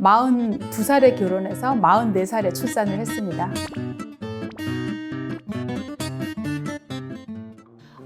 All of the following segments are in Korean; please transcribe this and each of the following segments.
42살에 결혼해서 44살에 출산을 했습니다.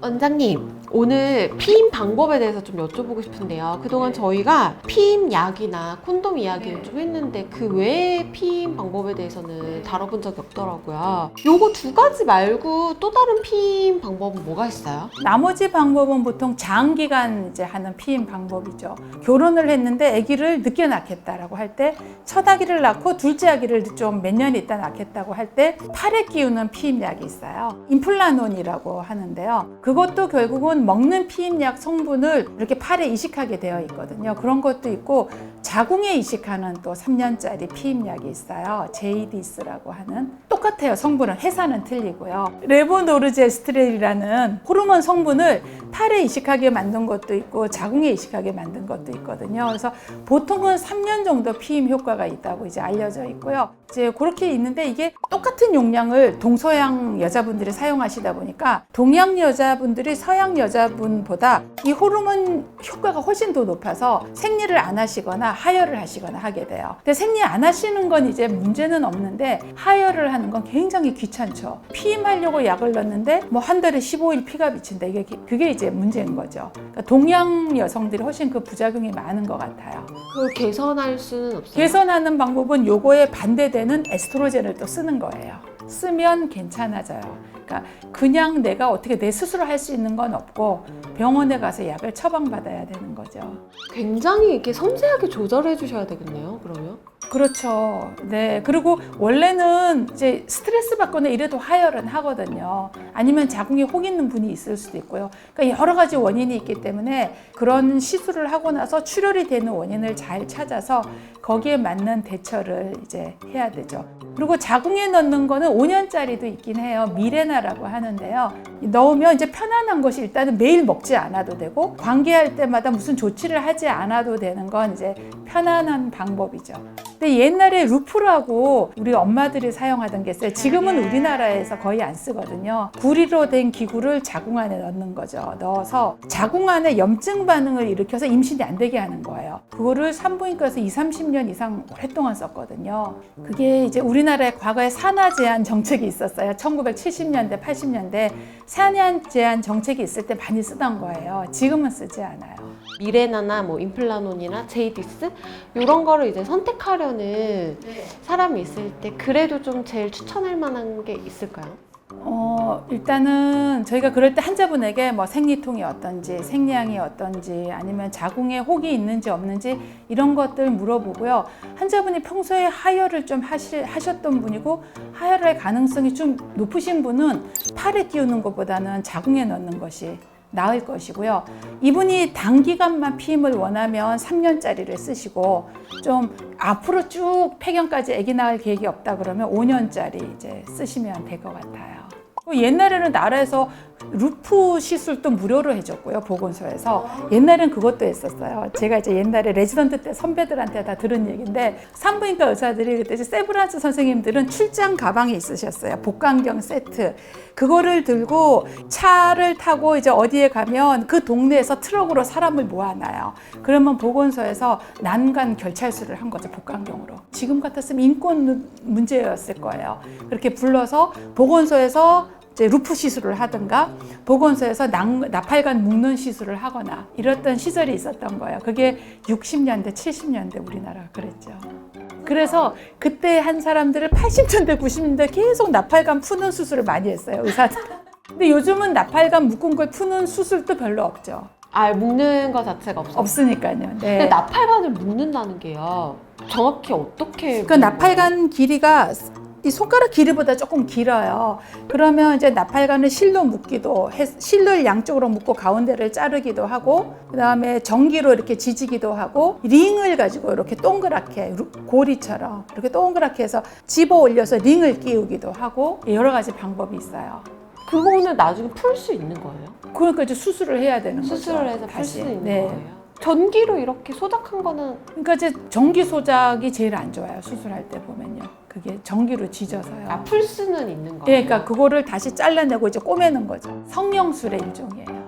원장님, 오늘 피임 방법에 대해서 좀 여쭤보고 싶은데요. 그동안 저희가 피임 약이나 콘돔 이야기를 좀 했는데 그 외의 피임 방법에 대해서는 다뤄본 적이 없더라고요. 요거 두 가지 말고 또 다른 피임 방법은 뭐가 있어요? 나머지 방법은 보통 장기간 이제 하는 피임 방법이죠. 결혼을 했는데 아기를 늦게 낳겠다라고 할 때 첫 아기를 낳고 둘째 아기를 좀 몇 년 있다 낳겠다고 할 때 팔에 끼우는 피임약이 있어요. 임플라논이라고 하는데요. 그것도 결국은 먹는 피임약 성분을 이렇게 팔에 이식하게 되어 있거든요. 그런 것도 있고 자궁에 이식하는 또 3년짜리 피임약이 있어요. 제이디스라고 하는 똑같아요. 성분은 회사는 틀리고요. 레보노르제스트렐이라는 호르몬 성분을 팔에 이식하게 만든 것도 있고 자궁에 이식하게 만든 것도 있거든요. 그래서 보통은 3년 정도 피임 효과가 있다고 이제 알려져 있고요. 이제 그렇게 있는데 이게 똑같은 용량을 동서양 여자분들이 사용하시다 보니까 동양 여자분들이 서양 여자분보다 이 호르몬 효과가 훨씬 더 높아서 생리를 안 하시거나 하혈을 하시거나 하게 돼요. 근데 생리 안 하시는 건 이제 문제는 없는데 하혈을 하는 건 굉장히 귀찮죠. 피임하려고 약을 넣는데 뭐 한 달에 15일 피가 비친다. 이게 그게 이제 문제인 거죠. 그러니까 동양 여성들이 훨씬 그 부작용이 많은 것 같아요. 그걸 개선할 수는 없어요. 개선하는 방법은 요거에 반대되는 에스트로겐을 또 쓰는 거예요. 쓰면 괜찮아져요. 그러니까 그냥 내가 어떻게 내 스스로 할 수 있는 건 없고 병원에 가서 약을 처방받아야 되는 거죠. 굉장히 이렇게 섬세하게 조절해 주셔야 되겠네요, 그러면. 그렇죠. 네. 그리고 원래는 이제 스트레스 받거나 이래도 하혈은 하거든요. 아니면 자궁에 혹 있는 분이 있을 수도 있고요. 그러니까 여러 가지 원인이 있기 때문에 그런 시술을 하고 나서 출혈이 되는 원인을 잘 찾아서 거기에 맞는 대처를 이제 해야 되죠. 그리고 자궁에 넣는 거는 5년짜리도 있긴 해요. 미레나라고 하는데요. 넣으면 이제 편안한 것이 일단은 매일 먹지 않아도 되고 관계할 때마다 무슨 조치를 하지 않아도 되는 건 이제 편안한 방법이죠. 근데 옛날에 루프라고 우리 엄마들이 사용하던 게 있어요. 지금은 우리나라에서 거의 안 쓰거든요. 구리로 된 기구를 자궁 안에 넣는 거죠. 넣어서 자궁 안에 염증 반응을 일으켜서 임신이 안 되게 하는 거예요. 그거를 산부인과에서 2, 30년 이상 오랫동안 썼거든요. 그게 이제 우리나라에 과거에 산화 제한 정책이 있었어요. 1970년대, 80년대 산화 제한 정책이 있을 때 많이 쓰던 거예요. 지금은 쓰지 않아요. 미레나나 뭐 임플라논이나 제이디스 이런 거를 이제 선택하려는 사람이 있을 때 그래도 좀 제일 추천할 만한 게 있을까요? 어, 일단은 저희가 그럴 때 환자분에게 뭐 생리통이 어떤지, 생리양이 어떤지, 아니면 자궁에 혹이 있는지 없는지 이런 것들 물어보고요. 환자분이 평소에 하혈을 좀 하시, 하셨던 분이고 하혈할 가능성이 좀 높으신 분은 팔에 끼우는 것보다는 자궁에 넣는 것이 나을 것이고요. 이분이 단기간만 피임을 원하면 3년짜리를 쓰시고 좀 앞으로 쭉 폐경까지 아기 낳을 계획이 없다 그러면 5년짜리 이제 쓰시면 될 것 같아요. 그 옛날에는 나라에서 루프 시술도 무료로 해줬고요 보건소에서. 옛날엔 그것도 했었어요. 제가 이제 옛날에 레지던트 때 선배들한테 다 들은 얘기인데 산부인과 의사들이 그때 이제 세브란스 선생님들은 출장 가방에 있으셨어요. 복강경 세트. 그거를 들고 차를 타고 이제 어디에 가면 그 동네에서 트럭으로 사람을 모아놔요. 그러면 보건소에서 난간 결찰수를 한 거죠 복강경으로 지금 같았으면 인권 문제였을 거예요 그렇게 불러서 보건소에서 이제 루프 시술을 하든가 보건소에서 낭, 나팔관 묶는 시술을 하거나 이랬던 시절이 있었던 거예요. 그게 60년대, 70년대 우리나라가 그랬죠. 그래서 그때 한 사람들을 80년대, 90년대 계속 나팔관 푸는 수술을 많이 했어요, 의사들. 근데 요즘은 나팔관 묶은 걸 푸는 수술도 별로 없죠. 아 묶는 거 자체가 없어요. 없으니까요. 근데 네. 나팔관을 묶는다는 게요. 정확히 어떻게? 그 나팔관 길이가 이 손가락 길이보다 조금 길어요. 그러면 이제 나팔관을 실로 묶기도 해, 실을 양쪽으로 묶고 가운데를 자르기도 하고 그 다음에 전기로 이렇게 지지기도 하고 링을 가지고 이렇게 동그랗게 루- 고리처럼 이렇게 동그랗게 해서 집어 올려서 링을 끼우기도 하고 여러 가지 방법이 있어요. 그거는 나중에 풀 수 있는 거예요? 그러니까 이제 수술을 해야 되는 거죠. 수술을 해서 풀 다시. 수 있는 네. 거예요? 전기로 이렇게 소작한 거는 그러니까 이제 전기 소작이 제일 안 좋아요. 수술할 때 보면요. 그게 전기로 지져서요. 아, 풀 수는 있는 거예요? 예, 그러니까 그거를 다시 잘라내고 이제 꼬매는 거죠. 성형술의 일종이에요.